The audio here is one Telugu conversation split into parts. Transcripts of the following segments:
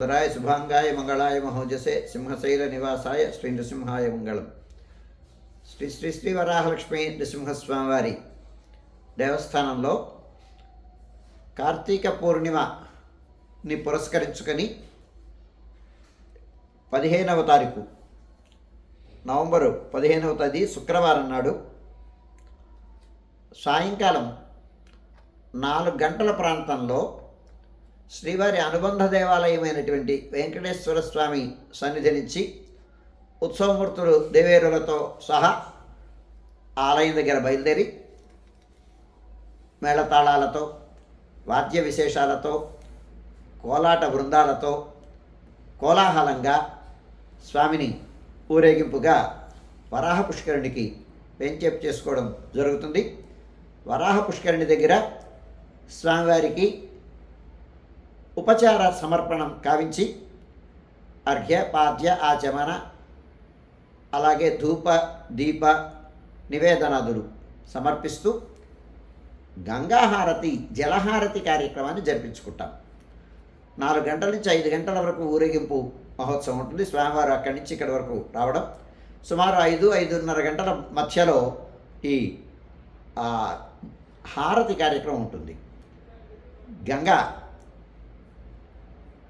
సుందరాయ శుభాంగాయ మంగళాయ మహోజసే సింహశైల నివాసాయ శ్రీ నృసింహాయ మంగళం. శ్రీ శ్రీ శ్రీ వరాహలక్ష్మి నృసింహస్వామివారి దేవస్థానంలో కార్తీక పూర్ణిమని పురస్కరించుకొని పదిహేనవ తారీఖు నవంబరు పదిహేనవ తేదీ శుక్రవారం నాడు సాయంకాలం నాలుగు గంటల ప్రాంతంలో శ్రీవారి అనుబంధ దేవాలయమైనటువంటి వెంకటేశ్వర స్వామి సన్నిధినించి ఉత్సవమూర్తులు దేవేరులతో సహా ఆలయం దగ్గర బయలుదేరి మేళతాళాలతో వాద్య విశేషాలతో కోలాట బృందాలతో కోలాహలంగా స్వామిని ఊరేగింపుగా వరాహ పుష్కరునికి వెంచేపు చేసుకోవడం జరుగుతుంది. వరాహ పుష్కరుని దగ్గర స్వామివారికి ఉపచార సమర్పణం కావించి అర్ఘ్య పాద్య ఆచమన అలాగే ధూప దీప నివేదనాదులు సమర్పిస్తూ గంగాహారతి జలహారతి కార్యక్రమాన్ని జరిపించుకుంటాం. నాలుగు గంటల నుంచి ఐదు గంటల వరకు ఊరేగింపు మహోత్సవం ఉంటుంది. స్వామివారు అక్కడి నుంచి ఇక్కడి వరకు రావడం. సుమారు ఐదు ఐదున్నర గంటల మధ్యలో ఈ హారతి కార్యక్రమం ఉంటుంది. గంగా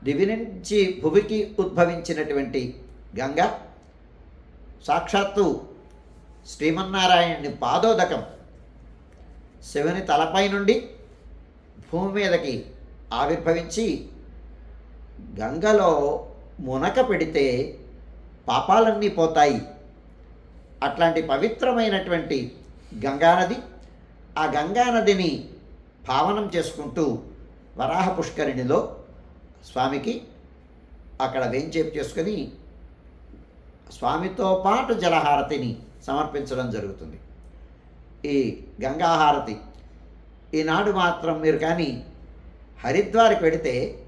దివి నుంచి భువికి ఉద్భవించినటువంటి గంగ సాక్షాత్తు శ్రీమన్నారాయణుని పాదోదకం. శివుని తలపై నుండి భూమి మీదకి ఆవిర్భవించి గంగలో మునక పెడితే పాపాలన్నీ పోతాయి. అట్లాంటి పవిత్రమైనటువంటి గంగానది ఆ గంగానదిని పావనం చేసుకుంటూ వరాహ పుష్కరిణిలో స్వామికి అక్కడ వేంచేపు చేసుకొని స్వామితో పాటు జలహారతిని సమర్పించడం జరుగుతుంది. ఈ గంగాహారతి ఈనాడు మాత్రం మీరు కానీ హరిద్వార్కి వెడితే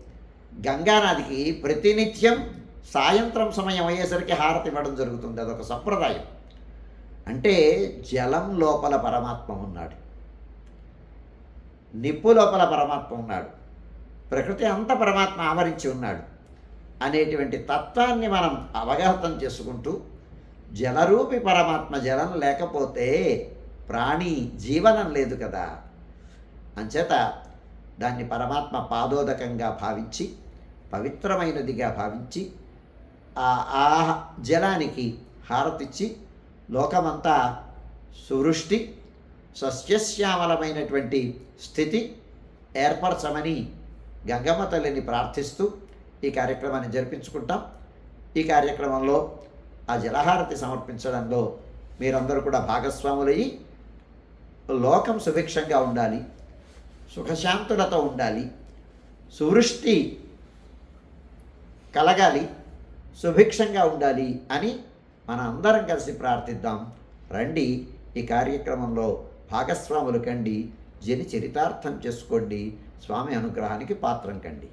గంగానదికి ప్రతినిత్యం సాయంత్రం సమయం అయ్యేసరికి హారతి ఇవ్వడం జరుగుతుంది. అదొక సంప్రదాయం. అంటే జలం లోపల పరమాత్మ ఉన్నాడు. నిప్పు లోపల పరమాత్మ ఉన్నాడు. ప్రకృతి అంత పరమాత్మ ఆవరించి ఉన్నాడు అనేటువంటి తత్వాన్ని మనం అవగాహతం చేసుకుంటూ జలరూపి పరమాత్మ జలం లేకపోతే ప్రాణి జీవనం లేదు కదా. అంచేత దాన్ని పరమాత్మ పాదోదకంగా భావించి పవిత్రమైనదిగా భావించి ఆ జలానికి హారతిచ్చి లోకమంతా సువృష్టి సస్యశ్యామలమైనటువంటి స్థితి ఏర్పరచమని గంగమ్మ తల్లిని ప్రార్థిస్తూ ఈ కార్యక్రమాన్ని జరిపించుకుంటాం. ఈ కార్యక్రమంలో ఆ జలహారతి సమర్పించడంలో మీరందరూ కూడా భాగస్వాములయ్యి లోకం సుభిక్షంగా ఉండాలి సుఖశాంతులతో ఉండాలి సువృష్టి కలగాలి సుభిక్షంగా ఉండాలి అని మన అందరం కలిసి ప్రార్థిద్దాం. రండి ఈ కార్యక్రమంలో భాగస్వాములు కండి. జని చరితార్థం చేసుకోండి. స్వామి అనుగ్రహానికి పాత్రం కండి.